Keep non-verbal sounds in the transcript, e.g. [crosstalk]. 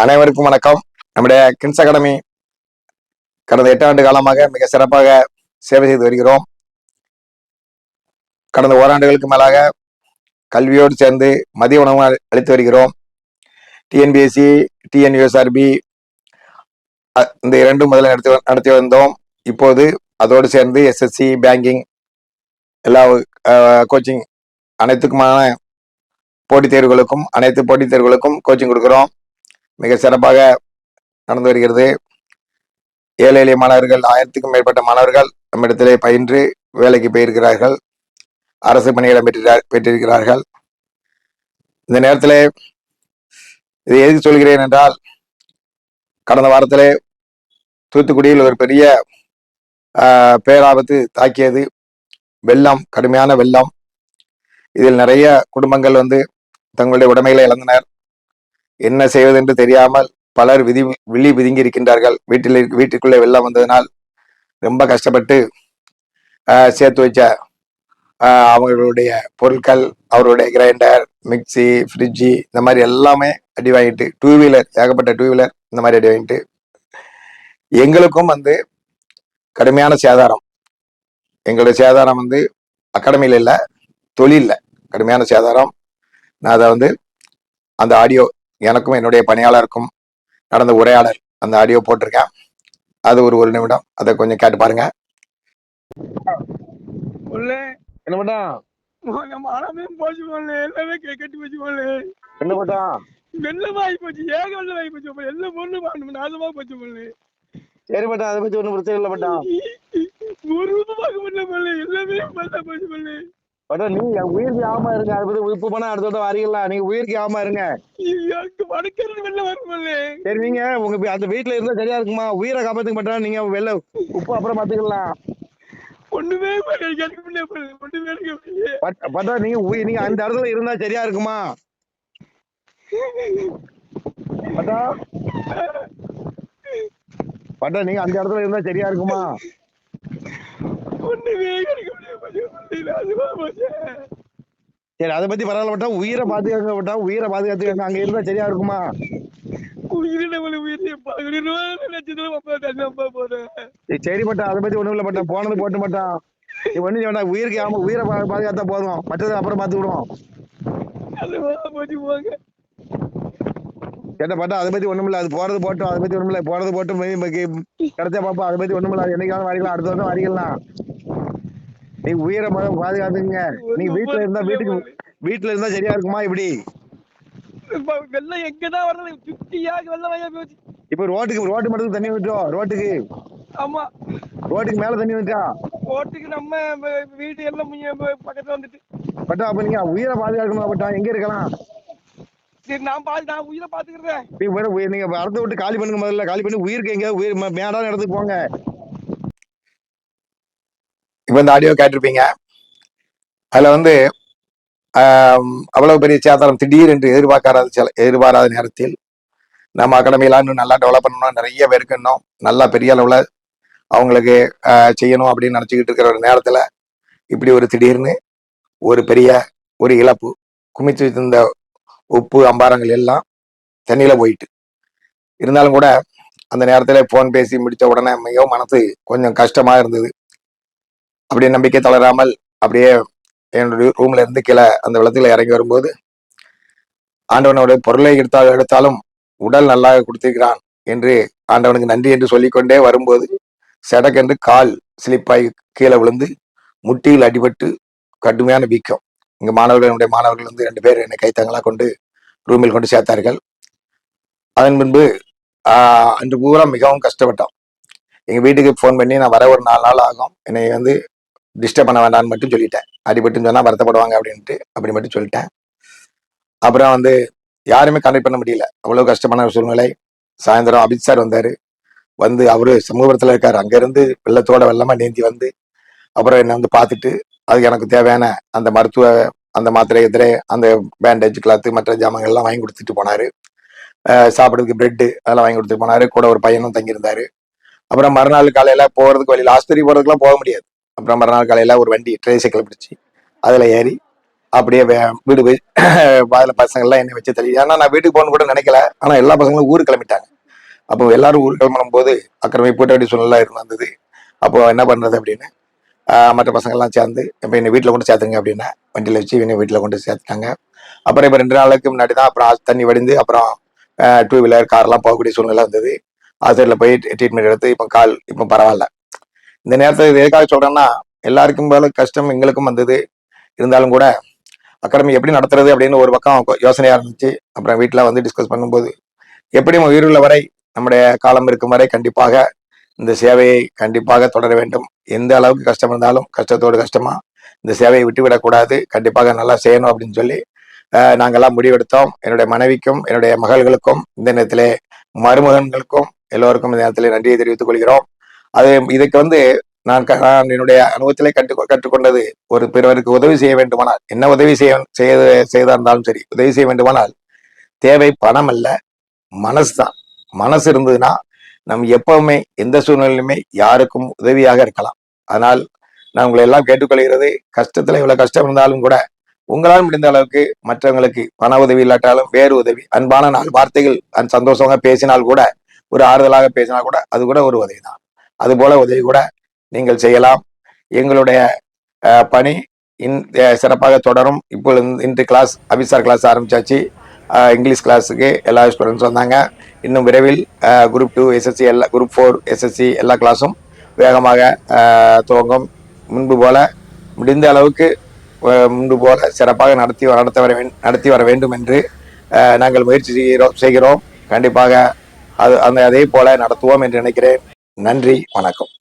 அனைவருக்கும் வணக்கம். நம்முடைய கின்ஸ் அகாடமி கடந்த எட்டு ஆண்டு காலமாக மிக சிறப்பாக சேவை செய்து வருகிறோம். கடந்த ஓராண்டுகளுக்கு மேலாக கல்வியோடு சேர்ந்து மதிய உணவு அளித்து வருகிறோம். டிஎன்பிஎஸ்சி டிஎன்யூஎஸ்ஆர்பி இந்த இரண்டும் முதலில் நடத்தி நடத்தி வந்தோம். இப்போது அதோடு சேர்ந்து எஸ்எஸ்சி பேங்கிங் எல்லா கோச்சிங் அனைத்துக்குமான போட்டித் தேர்வுகளுக்கும் அனைத்து போட்டித் தேர்வுகளுக்கும் கோச்சிங் கொடுக்குறோம். மிக சிறப்பாக நடந்து வருகிறது. ஏழை எளிய மாணவர்கள் ஆயிரத்துக்கும் மேற்பட்ட மாணவர்கள் நம்மிடத்திலே பயின்று வேலைக்கு போயிருக்கிறார்கள். அரசு பணியிடம் பெற்றிருக்கிறார் பெற்றிருக்கிறார்கள். இந்த நேரத்தில் இதை எதுக்கு சொல்கிறேன் என்றால் கடந்த வாரத்திலே தூத்துக்குடியில் ஒரு பெரிய பேராபத்து தாக்கியது. வெள்ளம் கடுமையான வெள்ளம். இதில் நிறைய குடும்பங்கள் வந்து தங்களுடைய உடைமைகளை இழந்தனர். என்ன செய்வது என்று தெரியாமல் பலர் விதி விழி விதுங்கி இருக்கின்றார்கள் வீட்டில் இருக்க- வீட்டுக்குள்ளே வெள்ளம் வந்ததினால் ரொம்ப கஷ்டப்பட்டு சேர்த்து வச்ச ஆஹ், அவங்களுடைய பொருட்கள் அவருடைய கிரைண்டர் மிக்ஸி ஃப்ரிட்ஜி இந்த மாதிரி எல்லாமே அடி வாங்கிட்டு டூ வீலர் ஏகப்பட்ட டூ வீலர் இந்த மாதிரி அடி வாங்கிட்டு எங்களுக்கும் வந்து கடுமையான சேதாரம். எங்களுடைய சேதாரம் வந்து அகாடமியில் இல்லை தொழிலில் கடுமையான சேதாரம். நான் அதை வந்து அந்த ஆடியோ எனக்கும் என்னுடைய பணியாளருக்கும் நடந்த உரையாடல் அந்த ஆடியோ போட்டிருக்கேன். அது ஒரு ஒரு நிமிடம். அதை கொஞ்சம் கேட்டு பாருங்க. உள்ள என்ன பண்ணா? மனமே போச்சு போல எல்லாமே கெட்டு போச்சு போல என்ன பண்ணா? வெள்ளம் ஆகி போச்சு. ஏக வெள்ளம் ஆகி போச்சு. போல எல்லா பொண்ணு வாங்கணும் நாசமா போச்சு போல சரி பட்டா அதை பத்தி ஒண்ணும் பிரச்சனை இல்லை பட்டா ஒரு பார்க்க முடியல எல்லாமே பார்த்தா போச்சு போல பட்டா நீங்க உயிருக்கு ஆமா இருங்க அதை பத்தி உப்பு பண்ணா அடுத்த வரீங்களா நீங்க உயிருக்கு ஆமா இருங்க. சரி நீங்க உங்க அந்த வீட்டுல இருந்தா சரியா இருக்குமா? உயிரை காப்பாத்துக்க மாட்டா நீங்க வெளில உப்பு அப்புறம் பாத்துக்கலாம். ஒண்ணுமே பட்- பட்டா நீங்க உயிர் நீங்க அந்த இடத்துல இருந்தா சரியா இருக்குமா? பட்டா பட்டா நீங்க அந்த இடத்துல இருந்தா சரியா இருக்குமா? ஒண்ணுமே எடுக்க சரி அதை பத்தி பரவாயில்ல பட்டா உயிரை பாதுகாக்க பட்டா உயிரை பாதுகாத்துக்கங்க. அங்க இருந்தா சரியா இருக்குமா? சரி, பட்டா அதை பத்தி ஒண்ணும் இல்ல பட்டா. போனது போட்டு மாட்டா நீ ஒண்ணு வேண்டாம். உயிருக்கு ஆமா உயிரை பாதுகாத்தா போதும். மற்றது அப்புறம் போச்சு போங்க. கேட்ட பாட்டா அதை பத்தி ஒண்ணும் இல்ல. அது போறது போட்டோம் அதை பத்தி ஒண்ணும் இல்ல. போறது மக்கி- கிடைச்சா பாப்பா அதை பத்தி ஒண்ணும் இல்ல. என்னைக்காவது வாரிக்கலாம் அடுத்த வருஷம் வாரிக்கலாம் நீ உயிரை முதல்ல பாதுகாத்துங்க நீ வீட்டுல இருந்தா வீட்டுக்கு வீட்டுல இருந்தா சரியா இருக்குமா இப்படி? இப்ப வெள்ளம் எங்கதான் வர்றது? சுத்தியாக வெள்ளம் போச்சு. இப்ப ரோட்டுக்கு ரோட்டு மட்டும் தண்ணி விட்டோம் ரோட்டுக்கு. ஆமா. ரோட்டுக்கு மேல தண்ணி விட்டா கோட்டுக்கு நம்ம வ- வீடு எல்லாம் பக்கத்துல வந்துட்டு. பட்டா அப்ப நீங்க உயிரை பாதுகாக்கணும் பட்டா? எங்க இருக்கலாம்? சரி நான் பாத்து நான் உயிரை பாத்துக்கிறேன். நீங்க இடத்த விட்டு காலி பண்ணுங்க முதல்ல. காலி பண்ணி உயிருக்கு எங்க உயிர் மேடான இடத்துக்கு போங்க. இப்போ இந்த ஆடியோ கேட்டிருப்பீங்க. அதில் வந்து அவ்வளவு பெரிய சேதாரம் திடீர் என்று எதிர்பார்க்காத சில எதிர்பாராத நேரத்தில் நம்ம அகாடமியில இன்னும் நல்லா டெவலப் பண்ணணும் நிறைய பேருக்கு இன்னும் நல்லா பெரிய அளவில் அவங்களுக்கு செய்யணும் அப்படின்னு நினச்சிக்கிட்டு இருக்கிற ஒரு நேரத்தில் இப்படி ஒரு திடீர்னு ஒரு பெரிய ஒரு இழப்பு குமிச்சு வச்சிருந்த உப்பு அம்பாரங்கள் எல்லாம் தண்ணியில் போயிட்டு. இருந்தாலும் கூட அந்த நேரத்தில் ஃபோன் பேசி முடித்த உடனே மிகவும் மனசு கொஞ்சம் கஷ்டமாக இருந்தது. அப்படியே நம்பிக்கை தளராமல் அப்படியே என்னுடைய ரூம்ல இருந்து கீழே அந்த வெள்ளத்தில் இறங்கி வரும்போது ஆண்டவனுடைய பொருளை எடுத்தால் எடுத்தாலும் உடல் நல்லா கொடுத்திருக்கிறான் என்று ஆண்டவனுக்கு நன்றி என்று சொல்லிக்கொண்டே வரும்போது செடக்கென்று கால் ஸ்லிப்பாகி கீழே விழுந்து முட்டியில் அடிபட்டு கடுமையான வீக்கம். இங்கே மாணவர்கள் என்னுடைய மாணவர்கள் வந்து ரெண்டு பேர் என்னை கைத்தங்களாக கொண்டு ரூமில் கொண்டு சேர்த்தார்கள். அதன் பின்பு அன்று பூரா மிகவும் கஷ்டப்பட்டோம். எங்கள் வீட்டுக்கு ஃபோன் பண்ணி நான் வர ஒரு நாலு நாள் ஆகும். என்னை வந்து டிஸ்டர்ப் பண்ண வேண்டாம்னு மட்டும் சொல்லிட்டேன். அடிபட்டுன்னு சொன்னால் வருத்தப்படுவாங்க அப்படின்ட்டு அப்படி மட்டும் சொல்லிட்டேன். அப்புறம் வந்து யாருமே கனெக்ட் பண்ண முடியல. அவ்வளோ கஷ்டமான ஒரு சூழ்நிலை. சாயந்தரம் அபித் சார் வந்தார். வந்து அவரு சமூகத்தில் இருக்கார். அங்கேருந்து வெள்ளத்தோட வெள்ளமாக நீந்தி வந்து அப்புறம் என்னை வந்து பார்த்துட்டு அதுக்கு எனக்கு தேவையான அந்த மருத்துவ அந்த மாத்திரை எதிரே அந்த பேண்டேஜ் கிளாத்து மற்ற ஜாமங்கள்லாம் வாங்கி கொடுத்துட்டு போனாரு. சாப்பிட்றதுக்கு பிரெட்டு அதெல்லாம் வாங்கி கொடுத்துட்டு போனாரு. கூட ஒரு பையனும் தங்கியிருந்தாரு. அப்புறம் மறுநாள் காலையில் போகிறதுக்கு வழியில் ஆஸ்பத்திரி போகிறதுக்குலாம் போக முடியாது. அப்புறம் மறுநாள் காலையில ஒரு வண்டி ட்ரைசைக்கிள் பிடிச்சி அதுல ஏறி அப்படியே வீடு போய் [clears throat] அதில் பசங்கள்லாம் என்னை வச்சு தள்ளி ஏன்னா நான் வீட்டுக்கு போகணும்னு கூட நினைக்கல. ஆனால் எல்லா பசங்களும் ஊருக்கு கிளம்பிட்டாங்க. அப்போ எல்லாரும் ஊருக்கு கிளம்பும் போது அக்கிரமி போட்ட வேண்டிய சூழ்நிலை இருந்தது வந்தது. அப்போ என்ன பண்ணுறது அப்படின்னு மற்ற பசங்கள்லாம் சேர்ந்து இப்போ என்னை வீட்டில் கொண்டு சேர்த்துங்க அப்படின்னா வண்டியில் வச்சு என்னை வீட்டில் கொண்டு சேர்த்துட்டாங்க. அப்புறம் இப்போ ரெண்டு நாளுக்கு முன்னாடி தான் அப்புறம் தண்ணி வடிந்து அப்புறம் டூ வீலர் கார்லாம் போகக்கூடிய சூழ்நிலை வந்தது. ஹாஸ்பிட்டலில் போய் ட்ரீட்மெண்ட் எடுத்து இப்போ கால் இப்போ பரவாயில்ல. இந்த நேரத்தில் இது எதுக்காக சொல்கிறேன்னா எல்லாருக்கும் போல கஷ்டம் எங்களுக்கும் வந்தது. இருந்தாலும் கூட அகாடமி எப்படி நடத்துறது அப்படின்னு ஒரு பக்கம் யோசனையா இருந்துச்சு. அப்புறம் வீட்டில் வந்து டிஸ்கஸ் பண்ணும்போது எப்படி உயிருள்ள வரை நம்முடைய காலம் இருக்கும் வரை கண்டிப்பாக இந்த சேவையை கண்டிப்பாக தொடர வேண்டும். எந்த அளவுக்கு கஷ்டம் இருந்தாலும் கஷ்டத்தோடு கஷ்டமா இந்த சேவையை விட்டுவிடக்கூடாது கண்டிப்பாக நல்லா செய்யணும் அப்படின்னு சொல்லி நாங்கள்லாம் நாங்கெல்லாம் முடிவெடுத்தோம். என்னுடைய மனைவிக்கும் என்னுடைய மகள்களுக்கும் இந்த நேரத்திலே மருமகன்களுக்கும் எல்லோருக்கும் இந்த நேரத்திலே நன்றியை தெரிவித்துக் கொள்கிறோம். அது இதுக்கு வந்து நான் க- நான் என்னுடைய அனுபவத்திலே கற்று கற்றுக்கொண்டது ஒரு பிறருக்கு உதவி செய்ய வேண்டுமானால் என்ன உதவி செய்ய செய்ய செய்தா இருந்தாலும் சரி உதவி செய்ய வேண்டுமானால் தேவை பணம் அல்ல மனசு தான் மனசு இருந்ததுன்னா நம் எப்பவுமே எந்த சூழ்நிலையுமே யாருக்கும் உதவியாக இருக்கலாம். ஆனால் நான் உங்களை எல்லாம் கேட்டுக்கொள்கிறது கஷ்டத்துல இவ்வளவு கஷ்டம் இருந்தாலும் கூட உங்களால் முடிந்த அளவுக்கு மற்றவங்களுக்கு பண உதவி இல்லாட்டாலும் வேறு உதவி அன்பான நாலு வார்த்தைகள் அன் சந்தோஷமாக பேசினால் கூட ஒரு ஆறுதலாக பேசினால் கூட அது கூட ஒரு உதவி தான் அது போல உதவி கூட நீங்கள் செய்யலாம். எங்களுடைய பணி இன் சிறப்பாக தொடரும். இப்போ இன்று கிளாஸ் அபிசார் கிளாஸ் ஆரம்பிச்சாச்சு. இங்கிலீஷ் கிளாஸுக்கு எல்லா ஸ்டூடெண்ட்ஸ் வந்தாங்க. இன்னும் விரைவில் குரூப் டூ எஸ்எஸ்சி எல்லா குரூப் ஃபோர் எஸ்எஸ்சி எல்லா கிளாஸும் வேகமாக துவங்கும். முன்பு போல முடிந்த அளவுக்கு முன்பு போல சிறப்பாக நடத்தி நடத்த வர நடத்தி வர வேண்டும் என்று நாங்கள் முயற்சி செய்கிறோம் செய்கிறோம். கண்டிப்பாக அது அந்த அதே போல நடத்துவோம் என்று நினைக்கிறேன். நன்றி வணக்கம்.